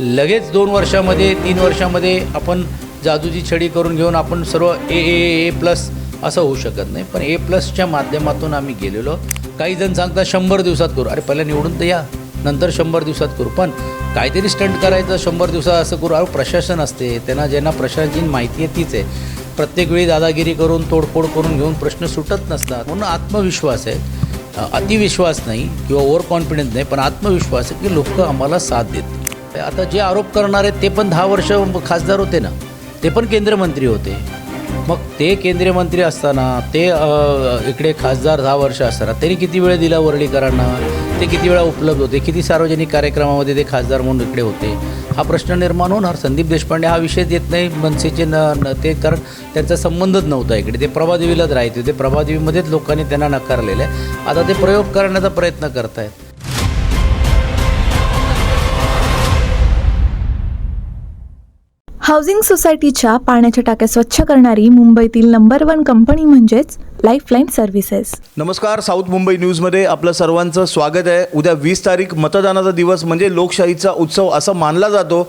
लगेच दोन वर्षामध्ये तीन वर्षामध्ये आपण जादूची छडी करून घेऊन आपण सर्व ए ए ए प्लस असं होऊ शकत नाही. पण ए प्लसच्या माध्यमातून आम्ही गेलेलो. काही जण सांगतात शंभर दिवसात करू. अरे पहिला निवडून तर या. नंतर शंभर दिवसात करू. पण काहीतरी स्टंट करायचं शंभर दिवसात असं करू. अरे प्रशासन असते. त्यांना ज्यांना प्रशासनाची माहिती आहे तीच आहे. प्रत्येक वेळी दादागिरी करून तोडफोड करून घेऊन प्रश्न सुटत नसतात. म्हणून आत्मविश्वास आहे. अतिविश्वास नाही किंवा ओव्हर कॉन्फिडन्स नाही पण आत्मविश्वास आहे की लोक आम्हाला साथ देतील. आता जे आरोप करणार आहेत ते पण दहा वर्ष खासदार होते ना. ते पण केंद्रीय मंत्री होते. मग ते केंद्रीय मंत्री असताना ते इकडे खासदार दहा वर्ष असताना त्यांनी किती वेळ दिला वरळीकरांना ते किती वेळा उपलब्ध होते? किती सार्वजनिक कार्यक्रमामध्ये ते खासदार म्हणून इकडे होते? हा प्रश्न निर्माण होणार. संदीप देशपांडे हा विषय येत नाही मनसेचे न न- ते कारण त्यांचा संबंधच नव्हता इकडे. ते प्रभादेवीलाच राहायचे ते प्रभादेवीमध्येच लोकांनी त्यांना नकारलेलं आहे. आता ते प्रयोग करण्याचा प्रयत्न करतायत. हाऊसिंग सोसायटीच्या पाण्याच्या टाक्या स्वच्छ करणारी मुंबईतील नंबर वन कंपनी म्हणजेच लाईफलाईन सर्व्हिसेस नमस्कार साऊथ मुंबई न्यूजमध्ये आपलं सर्वांचं स्वागत आहे. उद्या वीस तारीख मतदानाचा दिवस म्हणजे लोकशाहीचा उत्सव असा मानला जातो.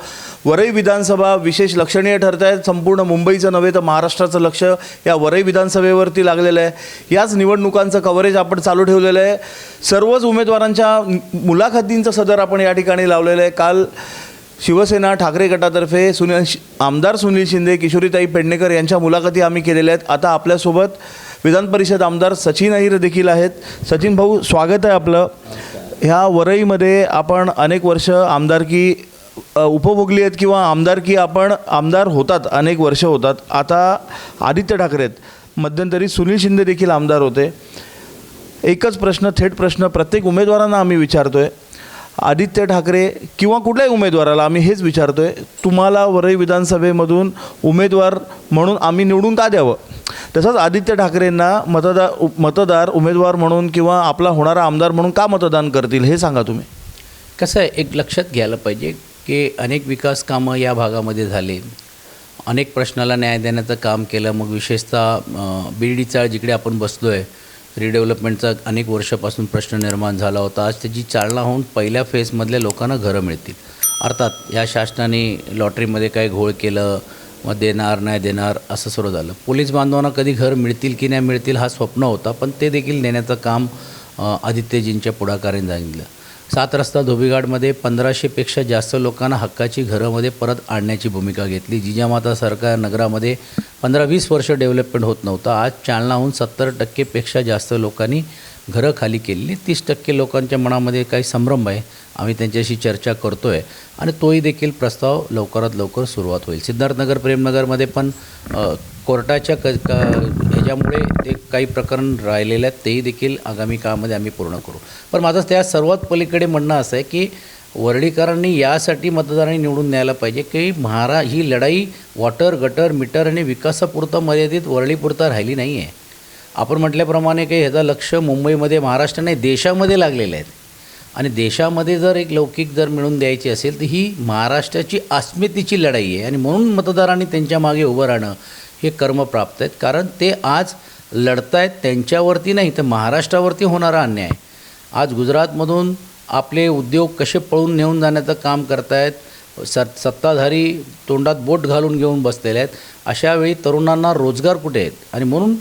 वरई विधानसभा विशेष लक्षणीय ठरत आहे संपूर्ण मुंबईचं नव्हे तर महाराष्ट्राचं लक्ष या वरई विधानसभेवरती लागलेलं आहे. याच निवडणुकांचं कव्हरेज आपण चालू ठेवलेलं आहे. सर्वच उमेदवारांच्या मुलाखतींचं सदर आपण या ठिकाणी लावलेलं आहे. काल शिवसेना ठाकरे गटातर्फे सुनील शि- आमदार सुनील शिंदे किशोरीताई पेडणेकर यांच्या मुलाखती आम्ही केलेल्या आहेत. आता आपल्यासोबत विधान परिषद आमदार सचिन अहिर देखील आहेत. सचिन भाऊ स्वागत आहे आपलं. ह्या वरईमध्ये आपण अनेक वर्ष आमदारकी उपभोगली आहेत किंवा आमदारकी आपण आमदार होतात अनेक वर्ष होतात. आता आदित्य ठाकरे आहेत. मध्यंतरी सुनील शिंदे देखील आमदार होते. एकच प्रश्न थेट प्रश्न प्रत्येक उमेदवारांना आम्ही विचारतो आहे आदित्य ठाकरे किंवा कुठल्याही उमेदवाराला आम्ही हेच विचारतो आहे तुम्हाला वरई विधानसभेमधून उमेदवार म्हणून आम्ही निवडून का द्यावं? तसंच आदित्य ठाकरेंना मतदार उ- मतदार उमेदवार म्हणून किंवा आपला होणारा आमदार म्हणून का मतदान करतील हे सांगा तुम्ही. कसं आहे एक लक्षात घ्यायला पाहिजे की अनेक विकास कामं या भागामध्ये झाले. अनेक प्रश्नाला न्याय देण्याचं काम केलं मग विशेषतः बिर्डीचा जिकडे आपण बसलो आहे रिडेव्हलपमेंटचा अनेक वर्षापासून प्रश्न निर्माण झाला होता. आज त्याची चालना होऊन पहिल्या फेजमधल्या लोकांना घरं मिळतील. अर्थात या शासनाने लॉटरीमध्ये काय घोळ केलं मग देणार नाही देणार असं सर्व झालं. पोलीस बांधवांना कधी घर मिळतील की नाही मिळतील हा स्वप्न होता पण ते देखील नेण्याचं काम आदित्यजींच्या पुढाकाराने सांगितलं. सात रस्ता धोबीघाटमध्ये पंधराशेपेक्षा जास्त लोकांना हक्काची घरामध्ये परत आणण्याची भूमिका घेतली जिजामाता सरकार नगरामध्ये पंधरा वीस वर्ष डेव्हलपमेंट होत नव्हतं. आज चालनाहून सत्तर टक्केपेक्षा जास्त लोकांनी घरं खाली केलेली तीस टक्के लोकांच्या मनामध्ये काही संभ्रम आहे. आम्ही त्यांच्याशी चर्चा करतो आहे आणि तोही देखील प्रस्ताव लवकरात लवकर सुरुवात होईल. सिद्धार्थनगर प्रेमनगरमध्ये पण कोर्टाच्या क क ह्याच्यामुळे ते काही प्रकरण राहिलेले आहेत तेही देखील आगामी काळामध्ये आम्ही पूर्ण करू. पण माझं त्या सर्वात पलीकडे म्हणणं असं आहे की वर्डीकरांनी यासाठी मतदारांनी निवडून न्यायला पाहिजे की महारा ही लढाई वॉटर गटर मीटर आणि विकासापुरता मर्यादित वरळीपुरता राहिली नाही आहे आपण म्हटल्याप्रमाणे काही ह्याचं लक्ष मुंबईमध्ये महाराष्ट्र नाही देशामध्ये लागलेलं आहे आणि देशामध्ये जर एक लौकिक जर मिळून द्यायची असेल तर ही महाराष्ट्राची अस्मितेची लढाई आहे. आणि म्हणून मतदारांनी त्यांच्या मागे उभं राहणं हे कर्म प्राप्त आहेत. कारण ते आज लढतायत त्यांच्यावरती नाही तर महाराष्ट्रावरती होणारा अन्याय. आज गुजरातमधून आपले उद्योग कसे पळून नेऊन जाण्याचं काम करतायत सत सत्ताधारी तोंडात बोट घालून घेऊन बसलेले आहेत. अशावेळी तरुणांना रोजगार कुठे आहेत? आणि म्हणून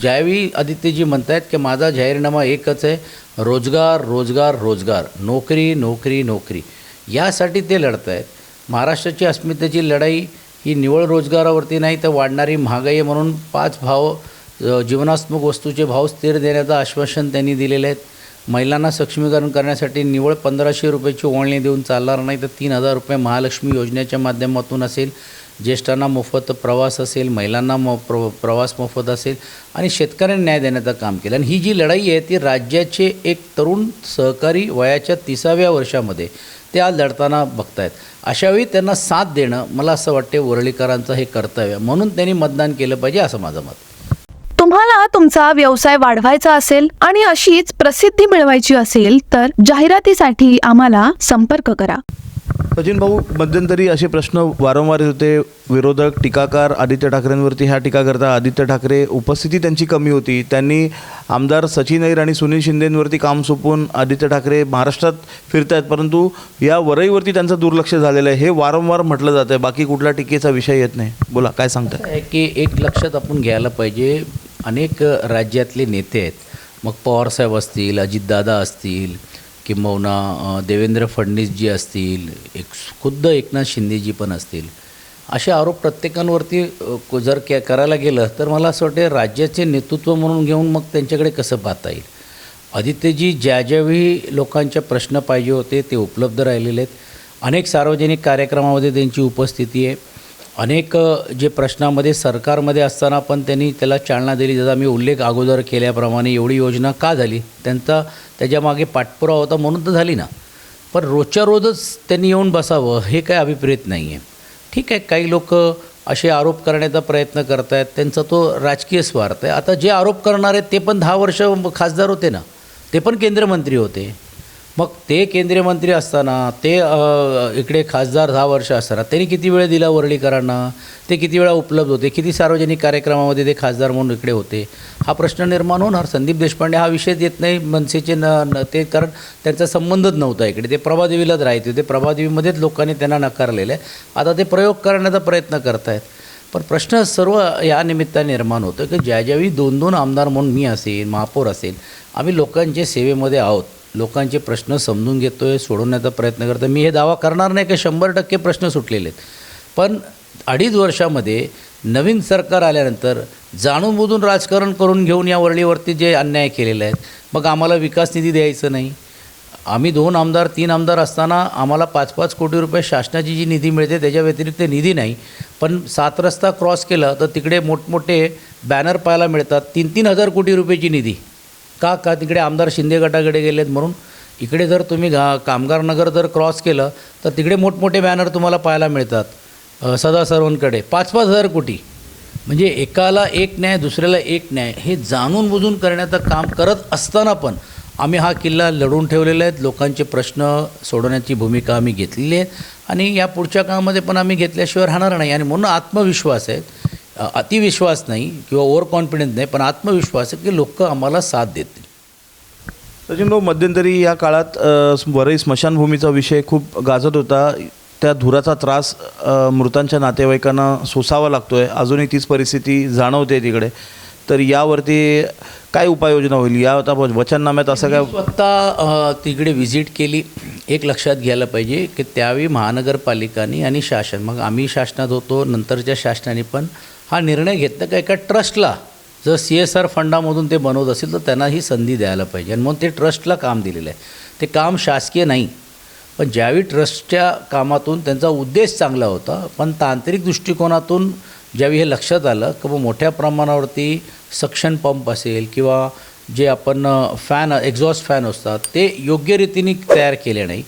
ज्यावेळी आदित्यजी म्हणत आहेत की माझा जाहीरनामा एकच आहे रोजगार रोजगार रोजगार नोकरी नोकरी नोकरी. यासाठी ते लढत आहेत महाराष्ट्राची अस्मितेची लढाई ही निवळ रोजगारावरती नाही तर वाढणारी महागाई म्हणून पाच भाव जीवनात्मक वस्तूचे भाव स्थिर देण्याचं आश्वासन त्यांनी दिलेले आहेत. महिलांना सक्षमीकरण करण्यासाठी निवळ पंधराशे रुपयाची ओळणी देऊन चालणार नाही तर तीन हजार रुपये महालक्ष्मी योजनेच्या माध्यमातून असेल. ज्येष्ठांना मोफत प्रवास असेल महिलांना मो प्र प्रवास मोफत असेल आणि शेतकऱ्यांना न्याय देण्याचं काम केलं. आणि ही जी लढाई आहे ती राज्याचे एक तरुण सहकारी वयाच्या तिसाव्या वर्षामध्ये ते आज लढताना बघतायत. अशावेळी त्यांना साथ देणं मला असं वाटते वरळीकरांचं हे कर्तव्य म्हणून त्यांनी मतदान केलं पाहिजे असं माझं मत तुम्हाला तुमचा व्यवसाय वाढवायचा असेल आणि अशीच प्रसिद्धी मिळवायची असेल तर जाहिरातीसाठी आम्हाला संपर्क करा. सचिन भाऊ मध्यंतरी असे प्रश्न वारंवार येत होते. विरोधक टीकाकार आदित्य ठाकरेंवरती ह्या टीका करता. आदित्य ठाकरे उपस्थिती त्यांची कमी होती. त्यांनी आमदार सचिन अहिर आणि सुनील शिंदेंवरती काम सोपून आदित्य ठाकरे महाराष्ट्रात फिरत आहेत परंतु या वरईवरती त्यांचं दुर्लक्ष झालेलं आहे. हे वारंवार म्हटलं जातं आहे. बाकी कुठला टीकेचा विषय येत नाही. बोला काय सांगताय? की एक लक्षात आपण घ्यायला पाहिजे. अनेक राज्यातले नेते आहेत. मग पवारसाहेब असतील अजितदादा असतील किंबहुना देवेंद्र देवेंद्र फडणवीसजी असतील एक खुद्द एकनाथ शिंदेजी पण असतील असे आरोप प्रत्येकांवरती जर के करायला गेलं तर मला असं वाटते राज्याचे नेतृत्व म्हणून घेऊन मग त्यांच्याकडे कसं पाहता येईल? आदित्यजी ज्या ज्यावेळी लोकांचे प्रश्न पाहिजे होते ते उपलब्ध राहिलेले आहेत. अनेक सार्वजनिक कार्यक्रमामध्ये त्यांची उपस्थिती आहे. अनेक जे प्रश्नामध्ये सरकारमध्ये असताना पण त्यांनी त्याला चालना दिली. जसा मी उल्लेख अगोदर केल्याप्रमाणे एवढी योजना का झाली? त्यांचा त्याच्यामागे पाठपुरावा होता म्हणून तर झाली ना. पण रोजच्या रोजच त्यांनी येऊन बसावं हे काय अभिप्रेत नाही आहे ठीक आहे काही लोक असे आरोप करण्याचा प्रयत्न करत आहेत त्यांचा तो राजकीय स्वार्थ आहे. आता जे आरोप करणार आहेत ते पण दहा वर्ष खासदार होते ना. ते पण केंद्रमंत्री होते. मग ते केंद्रीय मंत्री असताना ते इकडे खासदार दहा वर्ष असताना त्यांनी किती वेळ दिला वरळीकरांना ते किती वेळा उपलब्ध होते? किती सार्वजनिक कार्यक्रमामध्ये ते खासदार म्हणून इकडे होते? हा प्रश्न निर्माण होणार. संदीप देशपांडे हा विषय येत नाही मनसेचे न न- ते कारण त्यांचा संबंधच नव्हता इकडे. ते प्रभादेवीलाच राहायचे होते. प्रभादेवीमध्येच लोकांनी त्यांना नकारलेलं आहे. आता ते प्रयोग करण्याचा प्रयत्न करतायत. पण प्रश्न सर्व या निमित्ताने निर्माण होतो की ज्या ज्यावेळी दोन दोन आमदार म्हणून मी असेल महापौर असेल आम्ही लोकांच्या सेवेमध्ये आहोत. लोकांचे प्रश्न समजून घेतो आहे सोडवण्याचा प्रयत्न करतो मी हे दावा करणार नाही की शंभर टक्के प्रश्न सुटलेले आहेत. पण अडीच वर्षामध्ये नवीन सरकार आल्यानंतर जाणूनबुजून राजकारण करून घेऊन या वरळीवरती जे अन्याय केलेले आहेत मग आम्हाला विकास निधी द्यायचं नाही. आम्ही दोन आमदार तीन आमदार असताना आम्हाला पाच पाच कोटी रुपये शासनाची जी निधी मिळते त्याच्या व्यतिरिक्त निधी नाही. पण सात रस्ता क्रॉस केला तर तिकडे मोठमोठे बॅनर पाहायला मिळतात. तीन तीन हजार कोटी रुपयाची निधी. का का तिकडे आमदार शिंदे गटाकडे गेलेत म्हणून? इकडे जर तुम्ही घा कामगार नगर जर क्रॉस केलं तर तिकडे मोठमोठे बॅनर तुम्हाला पाहायला मिळतात. सदा सर्वांकडे. पाच पाच हजार कोटी. म्हणजे एकाला एक न्याय दुसऱ्याला एक न्याय हे जाणून बुजून करण्याचं काम करत असताना पण आम्ही हा किल्ला लढून ठेवलेला आहे. लोकांचे प्रश्न सोडवण्याची भूमिका आम्ही घेतलेली आहे. आणि या पुढच्या काळामध्ये पण आम्ही घेतल्याशिवाय राहणार नाही. आणि म्हणून आत्मविश्वास आहे. अतिविश्वास नाही किंवा ओव्हर कॉन्फिडन्स नाही पण आत्मविश्वास आहे की लोक आम्हाला साथ देतील. सचिन भाऊ मध्यंतरी या काळात वरई स्मशानभूमीचा विषय खूप गाजत होता. त्या धुराचा त्रास मृतांच्या नातेवाईकांना सोसावा लागतो आहे अजूनही तीच परिस्थिती जाणवते तिकडे. तर यावरती काय उपाययोजना होईल? या आता वचननाम्यात असं काय स्वतः तिकडे व्हिजिट केली. एक लक्षात घ्यायला पाहिजे की त्यावेळी महानगरपालिकांनी आणि शासन मग आम्ही शासनात होतो नंतरच्या शासनाने पण हा निर्णय घेतला का एका ट्रस्टला? जर सी एस आर फंडामधून ते बनवत असेल तर त्यांना ही संधी द्यायला पाहिजे. आणि म्हणून ते ट्रस्टला काम दिलेलं आहे. ते काम शासकीय नाही. पण ज्यावेळी ट्रस्टच्या कामातून त्यांचा उद्देश चांगला होता पण तांत्रिक दृष्टिकोनातून ज्यावेळी हे लक्षात आलं की बा मोठ्या प्रमाणावरती सक्शन पंप असेल किंवा जे आपण फॅन एक्झॉस्ट फॅन असतात ते योग्य रीतीने तयार केले नाही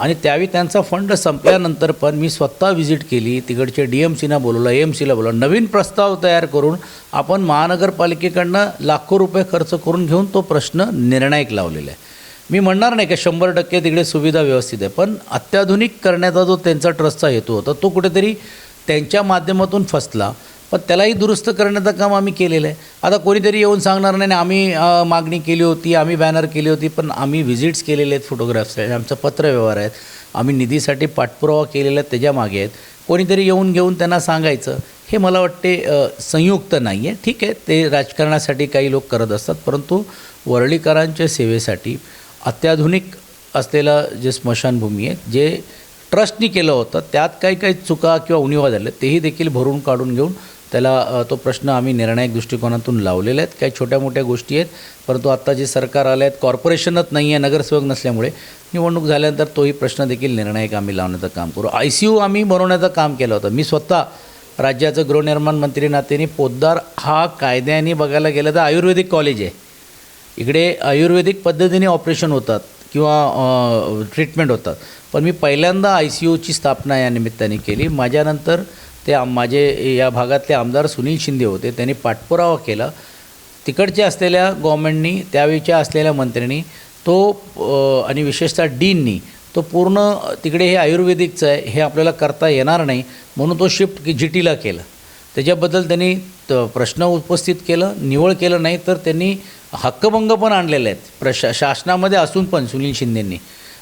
आणि त्यावेळी त्यांचा फंड संपल्यानंतर पण मी स्वतः व्हिजिट केली. तिकडचे डी एम सीना बोलवलं एम सीला बोलवलं. नवीन प्रस्ताव तयार करून आपण महानगरपालिकेकडनं लाखो रुपये खर्च करून घेऊन तो प्रश्न निर्णायक लावलेला आहे. मी म्हणणार नाही का शंभर टक्के तिकडे सुविधा व्यवस्थित आहे पण अत्याधुनिक करण्याचा जो त्यांचा ट्रस्टचा हेतू होता तो कुठेतरी त्यांच्या माध्यमातून फसला. पण त्यालाही दुरुस्त करण्याचं काम आम्ही केलेलं आहे. आता कोणीतरी येऊन सांगणार नाही आम्ही मागणी केली होती आम्ही बॅनर केली होती पण आम्ही व्हिजिट्स केलेले आहेत फोटोग्राफ्स आमचं पत्रव्यवहार आहेत आम्ही निधीसाठी पाठपुरावा केलेला आहे त्याच्यामागे आहेत. कोणीतरी येऊन घेऊन त्यांना सांगायचं हे मला वाटते संयुक्त नाही आहे ठीक आहे ते राजकारणासाठी काही लोक करत असतात परंतु वरळीकरांच्या सेवेसाठी अत्याधुनिक असलेलं जे स्मशानभूमी आहे जे ट्रस्टनी केलं होतं त्यात काही काही चुका किंवा उणिवा झाल्या तेही देखील भरून काढून घेऊन त्याला तो प्रश्न आम्ही निर्णायक दृष्टिकोनातून लावलेले आहेत. काही छोट्या मोठ्या गोष्टी आहेत परंतु आत्ता जे सरकार आले आहेत कॉर्पोरेशनच नाही आहे नगरसेवक नसल्यामुळे. निवडणूक झाल्यानंतर तोही प्रश्न देखील निर्णायक आम्ही लावण्याचं काम करू. आय सी यू आम्ही बनवण्याचं काम केलं होतं. मी स्वतः राज्याचं गृहनिर्माण मंत्री नात्याने पोद्दार हा कायद्याने बघायला गेलं तर आयुर्वेदिक कॉलेज आहे. इकडे आयुर्वेदिक पद्धतीने ऑपरेशन होतात किंवा ट्रीटमेंट होतात. पण मी पहिल्यांदा आय सी यूची स्थापना या निमित्ताने केली. माझ्यानंतर ते आम- माझे या भागातले आमदार सुनील शिंदे होते. त्यांनी पाठपुरावा केला. तिकडचे असलेल्या गव्हर्मेंटनी त्यावेळच्या असलेल्या मंत्र्यांनी तो आणि विशेषतः डीननी तो पूर्ण तिकडे हे आयुर्वेदिकचं आहे हे आपल्याला करता येणार नाही म्हणून तो शिफ्ट जी टीला केला. त्याच्याबद्दल त्यांनी त- प्रश्न उपस्थित केलं निवळ केलं नाही तर त्यांनी हक्कभंग पण आणलेले आहेत. प्रशा शासनामध्ये असून पण सुनील शिंदेंनी.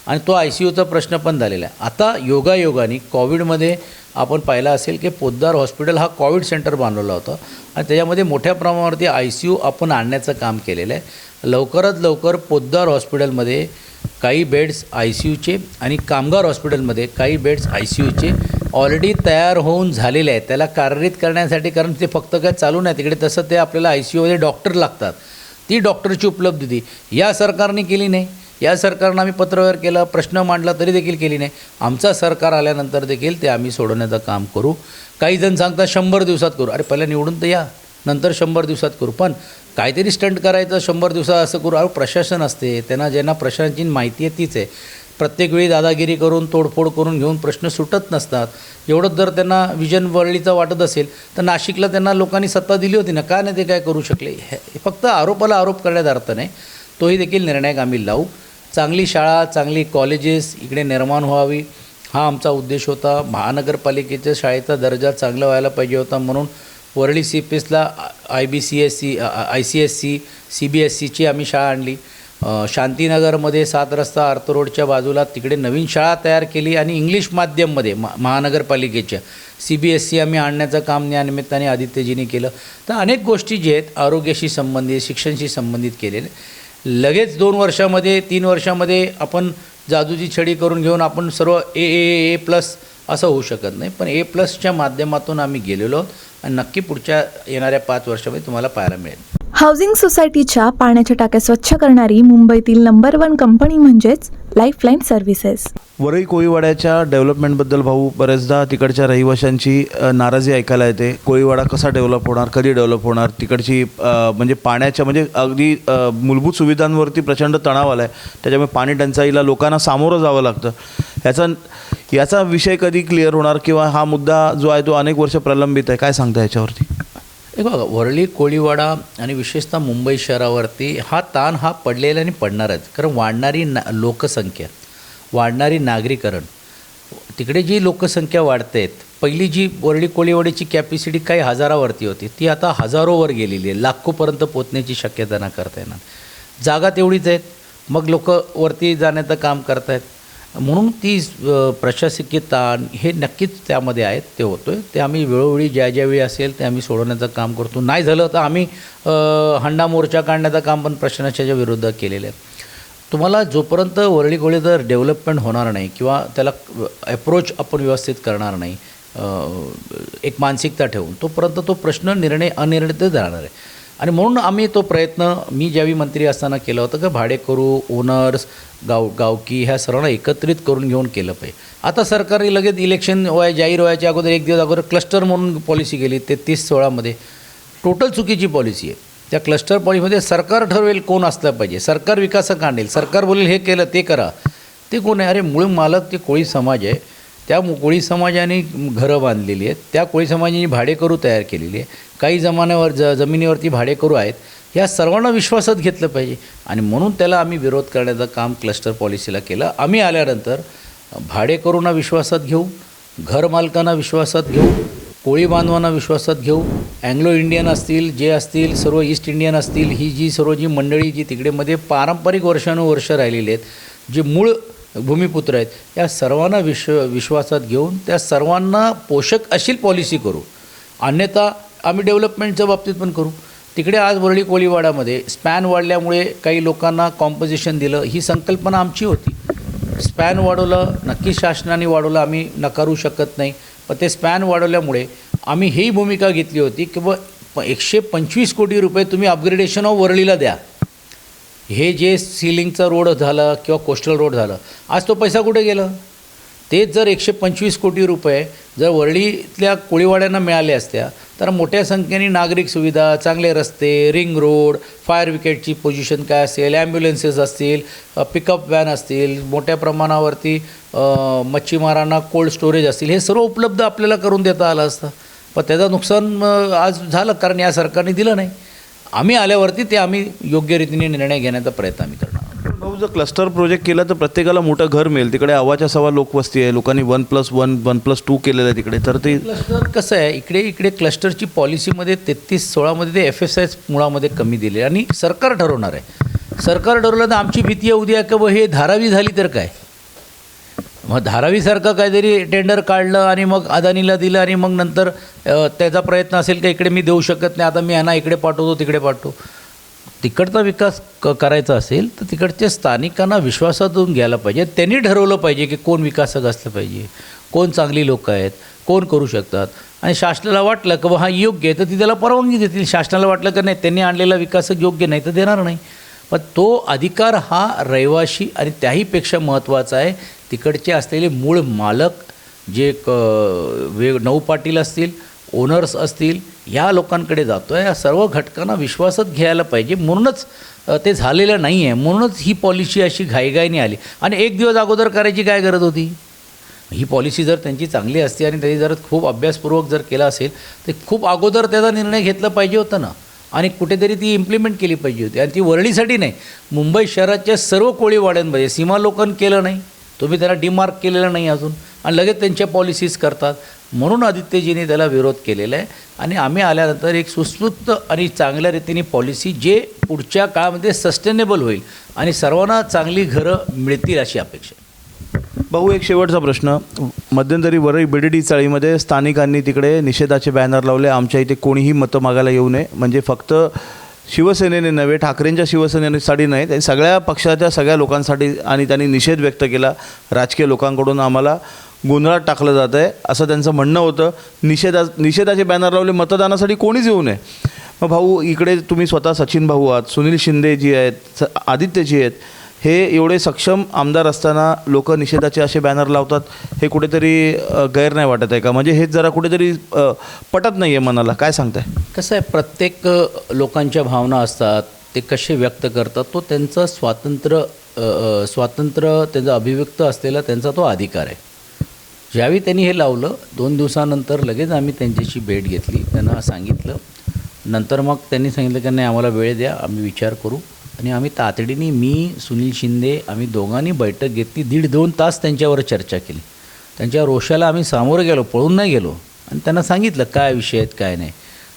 आणि तो आय सी यूचा प्रश्न पण झालेला आहे. आता योगायोगाने कोविडमध्ये आपण पाहिलं असेल की पोद्दार हॉस्पिटल हा कोविड सेंटर बांधलेला होता. आणि त्याच्यामध्ये मोठ्या प्रमाणावरती आय सी यू आपण आणण्याचं काम केलेलं आहे. लवकरात लवकर पोद्दार हॉस्पिटलमध्ये काही बेड्स आय सी यूचे आणि कामगार हॉस्पिटलमध्ये काही बेड्स आय सी यूचे ऑलरेडी तयार होऊन झालेले आहेत. त्याला कार्यरत करण्यासाठी कारण ते फक्त काय चालू नाही तिकडे तसं ते आपल्याला आय सी यूमध्ये डॉक्टर लागतात. ती डॉक्टरची उपलब्धी या सरकारने केली नाही. या सरकारनं आम्ही पत्रव्यवहार केला प्रश्न मांडला तरी देखील केली नाही. आमचा सरकार आल्यानंतर देखील ते आम्ही सोडवण्याचं काम करू. काही जण सांगतात शंभर दिवसात करू. अरे पहिला निवडून तर या. नंतर शंभर दिवसात करू. पण काहीतरी स्टंट करायचं शंभर दिवसात असं करू. अरे प्रशासन असते. त्यांना ज्यांना प्रशासनाची माहिती आहे तीच आहे. प्रत्येक वेळी दादागिरी करून तोडफोड करून घेऊन प्रश्न सुटत नसतात. एवढंच जर त्यांना विजन वरळीचं वाटत असेल तर नाशिकला त्यांना लोकांनी सत्ता दिली होती ना? का नाही ते काय करू शकले? हे फक्त आरोपाला आरोप करण्यात अर्थ नाही. तोही देखील निर्णय आम्ही लावू. चांगली शाळा चांगली कॉलेजेस इकडे निर्माण व्हावी हा आमचा उद्देश होता. महानगरपालिकेच्या शाळेचा दर्जा चांगला व्हायला पाहिजे होता म्हणून Worli C P एसला I B C S C I C S C C B S सीची आम्ही शाळा आणली. शांतीनगरमध्ये सात रस्ता अर्थ रोडच्या बाजूला तिकडे नवीन शाळा तयार केली आणि इंग्लिश माध्यममध्ये मा महानगरपालिकेच्या सी बी एस सी आम्ही आणण्याचं काम या निमित्ताने केलं. तर अनेक गोष्टी जे आहेत आरोग्याशी संबंधित शिक्षणशी संबंधित केलेले. लगेच दोन वर्षामध्ये तीन वर्षामध्ये आपण जादूची छडी करून घेऊन आपण सर्व ए ए ए प्लस असं होऊ शकत नाही. पण ए प्लसच्या माध्यमातून आम्ही गेलेलो आहोत आणि नक्की पुढच्या येणाऱ्या पाच वर्षामध्ये तुम्हाला पाहायला मिळेल. हाऊसिंग सोसायटीच्या पाण्याच्या टाक्या स्वच्छ करणारी मुंबईतील नंबर वन कंपनी म्हणजेच लाईफलाईन सर्व्हिसेस वरई कोळीवाड्याच्या डेव्हलपमेंटबद्दल भाऊ बऱ्याचदा तिकडच्या रहिवाशांची नाराजी ऐकायला येते. कोळीवाडा कसा डेव्हलप होणार कधी डेव्हलप होणार? तिकडची म्हणजे पाण्याच्या म्हणजे अगदी मूलभूत सुविधांवरती प्रचंड तणाव आला आहे त्याच्यामुळे पाणी टंचाईला लोकांना सामोरं जावं लागतं. याचा याचा विषय कधी क्लिअर होणार किंवा हा मुद्दा जो आहे तो अनेक वर्ष प्रलंबित आहे? काय सांगता याच्यावरती? हे बघा वरळी कोळीवाडा आणि विशेषतः मुंबई शहरावरती हा ताण हा पडलेला आणि पडणारच. कारण वाढणारी ना लोकसंख्या वाढणारी नागरीकरण तिकडे जी लोकसंख्या वाढते आहेत पहिली जी वरळी कोळीवाडीची कॅपॅसिटी काही हजारावरती होती ती आता हजारोवर गेलेली आहे. लाखोपर्यंत पोचण्याची शक्यता ना करता येणार. जागा तेवढीच आहेत. मग लोक वरती जाण्याचं काम करतायत. म्हणून ती अ, प्रशासकीय ताण हे नक्कीच त्यामध्ये आहेत ते होतो आहे ते आम्ही वेळोवेळी ज्या ज्यावेळी असेल ते आम्ही सोडवण्याचं काम करतो. नाही झालं तर आम्ही हंडा मोर्चा काढण्याचं काम पण प्रशासनाच्या विरोधात केलेलं आहे. तुम्हाला जोपर्यंत वरळी गोळी जर डेव्हलपमेंट होणार नाही किंवा त्याला अप्रोच आपण व्यवस्थित करणार नाही एक मानसिकता ठेवून तोपर्यंत तो प्रश्न निर्णय अनिर्णितच राहणार आहे. आणि म्हणून आम्ही तो प्रयत्न मी ज्यावेळी मंत्री असताना केला होता की भाडेकरू ओनर्स गाव गावकी ह्या सर्वांना एकत्रित करून घेऊन केलं पाहिजे. आता सरकारने लगेच इलेक्शन व्हाय जाहीर व्हायच्या अगोदर एक दिवस अगोदर क्लस्टर म्हणून पॉलिसी केली तेहतीस सोळामध्ये टोटल चुकीची पॉलिसी आहे. त्या क्लस्टर पॉलिसीमध्ये सरकार ठरवेल कोण असलं पाहिजे. सरकार विकासक आणेल सरकार बोलेल हे केलं ते करा. ते कोण आहे? अरे मूळ मालक ते कोळी समाज आहे. त्या कोळी समाजाने घरं बांधलेली आहेत. त्या कोळी समाजाने भाडेकरू तयार केलेली आहे काही जमान्यावर ज जमिनीवरती भाडेकरू आहेत. या सर्वांना विश्वासात घेतलं पाहिजे. आणि म्हणून त्याला आम्ही विरोध करण्याचं काम क्लस्टर पॉलिसीला केलं. आम्ही आल्यानंतर भाडेकरूंना विश्वासात घेऊ घरमालकांना विश्वासात घेऊ कोळी बांधवांना विश्वासात घेऊ. अँग्लो इंडियन असतील जे असतील सर्व ईस्ट इंडियन असतील ही जी सर्व जी मंडळी जी तिकडेमध्ये पारंपरिक वर्षानुवर्ष राहिलेली आहेत जे मूळ भूमिपुत्र आहेत. या सर्वांना विश्व विश्वासात घेऊन त्या सर्वांना पोषक अशी पॉलिसी करू. अन्यथा आम्ही डेव्हलपमेंटच्या बाबतीत पण करू. तिकडे आज वरळी कोळीवाडामध्ये स्पॅन वाढल्यामुळे काही लोकांना कॉम्पोजिशन दिलं ही संकल्पना आमची होती. स्पॅन वाढवलं नक्की शासनाने वाढवलं आम्ही नकारू शकत नाही. पण ते स्पॅन वाढवल्यामुळे आम्ही ही भूमिका घेतली होती की ब एकशे पंचवीस कोटी रुपये तुम्ही अपग्रेडेशन ऑफ वरळीला द्या. हे जे सिलिंगचा रोड झालं किंवा कोस्टल रोड झालं आज तो पैसा कुठे गेला? तेच जर एकशे पंचवीस कोटी रुपये जर वरळीतल्या कोळीवाड्यांना मिळाले असत्या तर मोठ्या संख्येने नागरिक सुविधा चांगले रस्ते रिंग रोड फायर विकेटची पोझिशन काय असेल ॲम्ब्युलन्सेस असतील पिकअप व्हॅन असतील मोठ्या प्रमाणावरती मच्छीमारांना कोल्ड स्टोरेज असतील हे सर्व उपलब्ध आपल्याला करून देता आलं असतं. पण त्याचं नुकसान आज झालं कारण या सरकारने दिलं नाही. आम्ही आल्यावरती ते आम्ही योग्य रीतीने निर्णय घेण्याचा प्रयत्न आम्ही करणार. भाऊ जर क्लस्टर प्रोजेक्ट केला तर प्रत्येकाला मोठं घर मिळेल. तिकडे आवाच्या सव्वा लोकवस्ती आहे. लोकांनी one plus one one plus two केलेलं आहे तिकडे. तर ते क्लस्टर कसं आहे? इकडे इकडे क्लस्टरची पॉलिसीमध्ये तेहतीस सोळामध्ये ते एफ एस आय मुळामध्ये कमी दिले आणि सरकार ठरवणार आहे. सरकार ठरवलं तर आमची भीती उद्या का हे धारावी झाली तर काय? मग धारावीसारखं काहीतरी टेंडर काढलं आणि मग अदानीला दिलं आणि मग नंतर त्याचा प्रयत्न असेल का इकडे मी देऊ शकत नाही आता मी यांना इकडे पाठवतो तिकडे पाठवतो. तिकडचा विकास क करायचा असेल तर तिकडच्या स्थानिकांना विश्वासातून घ्यायला पाहिजे. त्यांनी ठरवलं पाहिजे की कोण विकासक असलं पाहिजे कोण चांगली लोकं आहेत कोण करू शकतात. आणि शासनाला वाटलं की हा योग्य आहे तर ती त्याला परवानगी देतील. शासनाला वाटलं की नाही त्यांनी आणलेला विकासक योग्य नाही तर देणार नाही. पण तो अधिकार हा रहिवाशी आणि त्याहीपेक्षा महत्त्वाचा आहे तिकडचे असलेले मूळ मालक जे क वे नऊ पाटील असतील ओनर्स असतील या लोकांकडे जातो आहे या सर्व घटकांना विश्वासात घ्यायला पाहिजे. म्हणूनच ते झालेलं नाही आहे म्हणूनच ही पॉलिसी अशी घाईघाईने आली. आणि एक दिवस अगोदर करायची काय गरज होती? ही पॉलिसी जर त्यांची चांगली असती आणि त्यांनी जर खूप अभ्यासपूर्वक जर केला असेल तर खूप अगोदर त्याचा निर्णय घेतला पाहिजे होता ना. आणि कुठेतरी ती इम्प्लिमेंट केली पाहिजे होती. आणि ती वरळीसाठी नाही. मुंबई शहराच्या सर्व कोळीवाड्यांमध्ये सीमालोकन केलं नाही. तुम्ही त्याला डिमार्क केलेलं नाही अजून. आणि लगेच त्यांच्या पॉलिसीज करतात. म्हणून आदित्यजीने त्याला विरोध केलेला आहे. आणि आम्ही आल्यानंतर एक सुस्पृत आणि चांगल्या रीतीने पॉलिसी जे पुढच्या काळामध्ये सस्टेनेबल होईल. आणि सर्वांना चांगली घरं मिळतील अशी अपेक्षा आहे. भाऊ एक शेवटचा प्रश्न. मध्यंतरी वरळी बिडडी चाळीमध्ये स्थानिकांनी तिकडे निषेधाचे बॅनर लावले. आमच्या इथे कोणीही मतं मागायला येऊ नये. म्हणजे फक्त शिवसेनेने नव्हे ठाकरेंच्या शिवसेनेसाठी नाही ते सगळ्या पक्षाच्या सगळ्या लोकांसाठी आणि त्यांनी निषेध व्यक्त केला. राजकीय लोकांकडून आम्हाला गोंधळात टाकलं जात आहे असं त्यांचं म्हणणं होतं. निषेधा निषेधाचे बॅनर लावले मतदानासाठी कोणीच येऊ नये. मग भाऊ इकडे तुम्ही स्वतः सचिन भाऊ आहात सुनील शिंदे जी आहेत स आदित्यजी आहेत. हे एवढे सक्षम आमदार असताना लोक निषेधाचे असे बॅनर लावतात हे कुठेतरी गैर नाही वाटत आहे का? म्हणजे हेच जरा कुठेतरी पटत नाही आहे मनाला. काय सांगताय? कसं आहे प्रत्येक लोकांच्या भावना असतात ते कसे व्यक्त करतात तो त्यांचं स्वातंत्र्य स्वातंत्र्य त्यांचा अभिव्यक्त असलेला त्यांचा तो अधिकार आहे. ज्यावेळी त्यांनी हे लावलं दोन दिवसानंतर लगेच आम्ही त्यांच्याशी भेट घेतली त्यांना सांगितलं. नंतर मग त्यांनी सांगितलं की नाही आम्हाला वेळ द्या आम्ही विचार करू. आणि आम्ही तातडीने मी सुनील शिंदे आम्ही दोघांनी बैठक घेतली. दीड दोन तास त्यांच्यावर चर्चा केली. त्यांच्या रोषाला आम्ही सामोरं गेलो पळून नाही गेलो. आणि त्यांना सांगितलं काय विषय आहेत काय नाही.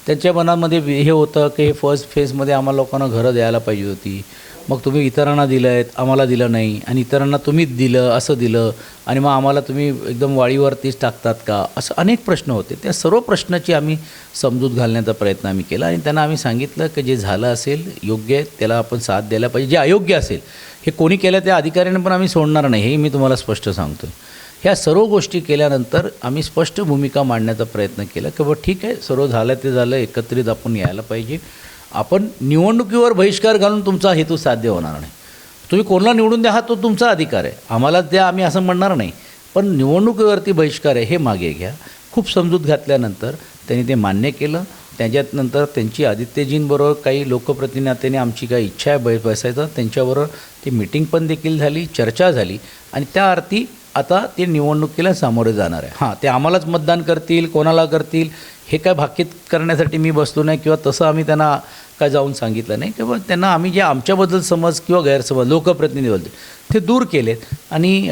त्यांच्या मनामध्ये हे होतं की हे फर्स्ट फेजमध्ये आम्हाला लोकांना घरं द्यायला पाहिजे होती. मग तुम्ही इतरांना दिलं आहेत आम्हाला दिलं नाही आणि इतरांना तुम्हीच दिलं असं दिलं आणि मग आम्हाला तुम्ही एकदम वाळीवरतीच टाकतात का? असं अनेक प्रश्न होते. त्या सर्व प्रश्नाची आम्ही समजूत घालण्याचा प्रयत्न आम्ही केला आणि त्यांना आम्ही सांगितलं की जे झालं असेल योग्य आहे त्याला आपण साथ द्यायला पाहिजे. जे अयोग्य असेल हे कोणी केलं त्या अधिकाऱ्याने पण आम्ही सोडणार नाही हे मी तुम्हाला स्पष्ट सांगतो ह्या सर्व गोष्टी केल्यानंतर आम्ही स्पष्ट भूमिका मांडण्याचा प्रयत्न केला की बाबा ठीक आहे सर्व झालं ते झालं एकत्रित आपण यायला पाहिजे. आपण निवडणुकीवर बहिष्कार घालून तुमचा हेतू साध्य होणार नाही. तुम्ही कोणाला निवडून द्या हा तो तुमचा अधिकार आहे. आम्हाला द्या आम्ही असं म्हणणार नाही. पण निवडणुकीवरती बहिष्कार आहे हे मागे घ्या. खूप समजूत घातल्यानंतर त्यांनी ते मान्य केलं. त्याच्यात नंतर त्यांची आदित्यजींबरोबर काही लोकप्रतिनिधीने आमची काही इच्छा आहे बै बसायचं. त्यांच्याबरोबर ती मिटिंग पण देखील झाली चर्चा झाली. आणि त्या अर्थी आता ते निवडणुकीला सामोरे जाणार आहे. हां ते आम्हालाच मतदान करतील कोणाला करतील हे काय भाकीत करण्यासाठी मी बसलो नाही किंवा तसं आम्ही त्यांना काय जाऊन सांगितलं नाही. किंवा त्यांना आम्ही जे आमच्याबद्दल समज किंवा गैरसमज लोकप्रतिनिधीबद्दल ते दूर केलेत. आणि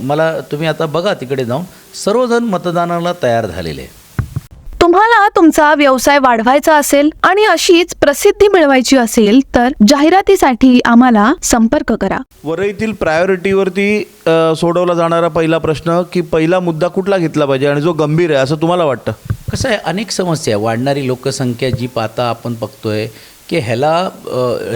मला तुम्ही आता बघा तिकडे जाऊन सर्वजण मतदानाला तयार झालेले आहे तुम्हाला तुमचा व्यवसाय वाढवायचा असेल आणि अशीच प्रसिद्धी मिळवायची असेल तर जाहिरातीसाठी आम्हाला संपर्क करा. वरईतील प्रायोरिटीवरती सोडवला जाणारा पहिला प्रश्न की पहिला मुद्दा कुठला घेतला पाहिजे आणि जो गंभीर आहे असं तुम्हाला वाटतं? कसं आहे अनेक समस्या आहे. वाढणारी लोकसंख्या जी पाहता आपण बघतोय की ह्याला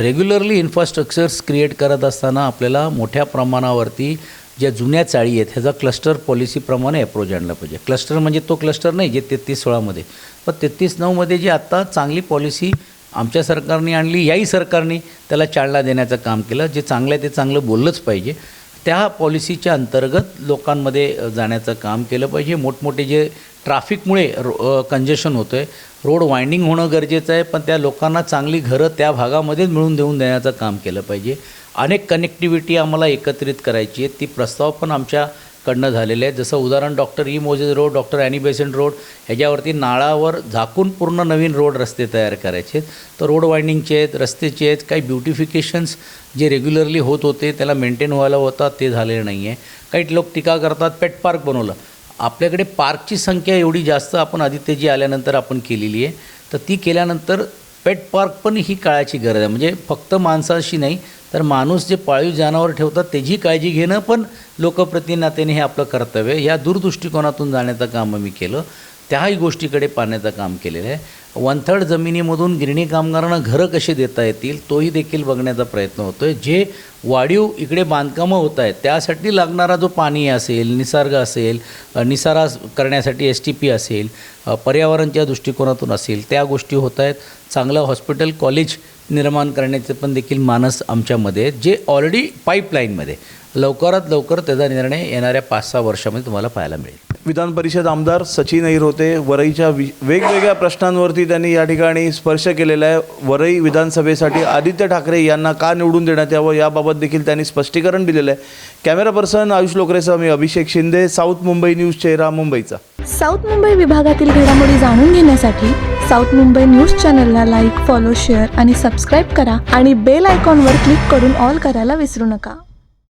रेग्युलरली इन्फ्रास्ट्रक्चर्स क्रिएट करत असताना आपल्याला मोठ्या प्रमाणावरती ज्या जुन्या चाळी आहेत ह्याचा क्लस्टर पॉलिसीप्रमाणे अप्रोच आणला पाहिजे. क्लस्टर म्हणजे तो क्लस्टर नाही जे तेहतीस सोळामध्ये. पण तेहतीस नऊमध्ये जी आत्ता चांगली पॉलिसी आमच्या सरकारने आणली याही सरकारने त्याला चालना देण्याचं काम केलं. जे चांगलं आहे ते चांगलं बोललंच पाहिजे. त्या पॉलिसीच्या अंतर्गत लोकांमध्ये जाण्याचं काम केलं पाहिजे. मोठमोठे जे ट्रॅफिकमुळे रो कंजेशन होतं आहे रोड वाइंडिंग होणं गरजेचं आहे पण त्या लोकांना चांगली घरं त्या भागामध्येच मिळून देऊन देण्याचं काम केलं पाहिजे. अनेक कनेक्टिव्हिटी आम्हाला एकत्रित करायची आहे ती प्रस्ताव पण आमच्याकडनं झालेले आहेत. जसं उदाहरण doctor E. Moses road doctor Annie Besant road ह्याच्यावरती नाळावर झाकून पूर्ण नवीन रोड रस्ते तयार करायचे आहेत. तर रोड वाइंडिंगचे आहेत रस्त्याचे आहेत काही ब्युटिफिकेशन्स जे रेग्युलरली होत होते त्याला मेंटेन व्हायला होतात ते झालेले नाही आहे काही लोक टीका करतात पेट पार्क बनवलं. आपल्याकडे पार्कची संख्या एवढी जास्त आपण आदित्यजी आल्यानंतर आपण केलेली आहे. तर ती केल्यानंतर पेट पार्क पण ही काळाची गरज आहे. म्हणजे फक्त माणसाशी नाही तर माणूस जे पाळीव जनावर ठेवतात त्याची काळजी घेणं पण लोकप्रतिनातेने हे आपलं कर्तव्य या दूरदृष्टिकोनातून जाण्याचं काम मी केलं. त्याही गोष्टीकडे पाहण्याचं काम केलेलं आहे. वन थर्ड जमिनीमधून गिरणी कामगारांना घरं कसे देता येतील तोही देखील बघण्याचा प्रयत्न होतो आहे जे वाढीव इकडे बांधकामं होत आहेत त्यासाठी लागणारा जो पाणी असेल निसर्ग असेल निसारा करण्यासाठी एस टी पी असेल पर्यावरणच्या दृष्टिकोनातून असेल त्या गोष्टी होत आहेत. चांगलं हॉस्पिटल कॉलेज निर्माण करण्याचे पण देखील मानस आमच्यामध्ये जे ऑलरेडी पाईपलाईनमध्ये लवकरात लवकर त्याचा निर्णय येणाऱ्या पाच सहा वर्षामध्ये तुम्हाला पाहायला मिळेल. विधान परिषद आमदार सचिन अहिर होते. वरईच्या वि वेगवेगळ्या प्रश्नांवरती त्यांनी या ठिकाणी स्पर्श केलेला आहे. वरई विधानसभेसाठी आदित्य ठाकरे यांना का निवडून देण्यात यावं याबाबत देखील त्यांनी स्पष्टीकरण दिलेलं आहे. कॅमेरा पर्सन आयुष लोकरेसह मी अभिषेक शिंदे साऊथ मुंबई न्यूज चेहरा मुंबईचा. साऊथ मुंबई विभागातील घडामोडी जाणून घेण्यासाठी साऊथ मुंबई न्यूज चॅनलला लाईक फॉलो शेअर आणि सबस्क्राईब करा आणि बेल आयकॉनवर क्लिक करून ऑल करायला विसरू नका.